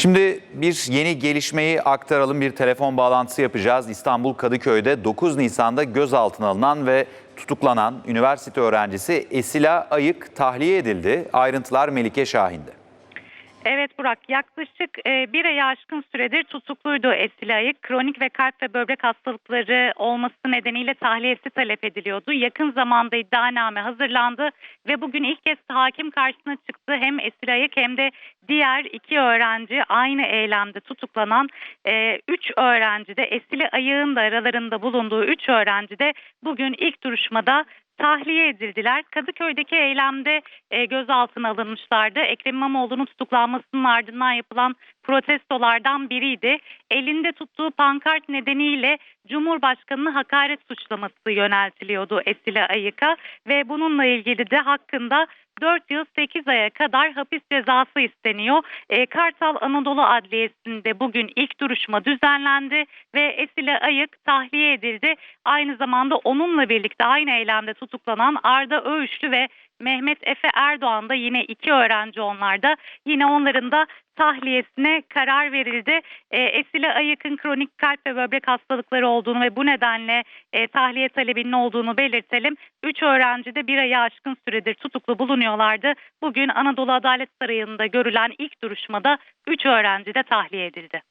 Şimdi bir yeni gelişmeyi aktaralım. Bir telefon bağlantısı yapacağız. İstanbul Kadıköy'de 9 Nisan'da gözaltına alınan ve tutuklanan üniversite öğrencisi Esila Ayık tahliye edildi. Ayrıntılar Melike Şahin'de. Evet Burak yaklaşık e, bir aya aşkın süredir tutukluydu Esila Ayık. Kronik ve kalp ve böbrek hastalıkları olması nedeniyle tahliyesi talep ediliyordu. Yakın zamanda iddianame hazırlandı ve bugün ilk kez hakim karşısına çıktı. Hem Esila Ayık hem de diğer iki öğrenci aynı eylemde tutuklanan 3 öğrenci de Esila Ayık'ın da aralarında bulunduğu 3 öğrenci de bugün ilk duruşmada tahliye edildiler. Kadıköy'deki eylemde e, gözaltına alınmışlardı. Ekrem İmamoğlu'nun tutuklanmasının ardından yapılan protestolardan biriydi. Elinde tuttuğu pankart nedeniyle Cumhurbaşkanı'nı hakaret suçlaması yöneltiliyordu Esila Ayık'a ve bununla ilgili de hakkında 4 yıl 8 aya kadar hapis cezası isteniyor. E, Kartal Anadolu Adliyesi'nde bugün ilk duruşma düzenlendi ve Esile Ayık tahliye edildi. Aynı zamanda onunla birlikte aynı eylemde tutuklanan Arda Öğüşlü ve Mehmet Efe Erdoğan da yine iki öğrenci onlarda. Yine onların da tahliyesine karar verildi. E, Esile Ayık'ın kronik kalp ve böbrek hastalıkları olduğunu ve bu nedenle e, tahliye talebinin olduğunu belirtelim. Üç öğrenci de bir aya aşkın süredir tutuklu bulunuyorlardı. Bugün Anadolu Adalet Sarayı'nda görülen ilk duruşmada üç öğrenci de tahliye edildi.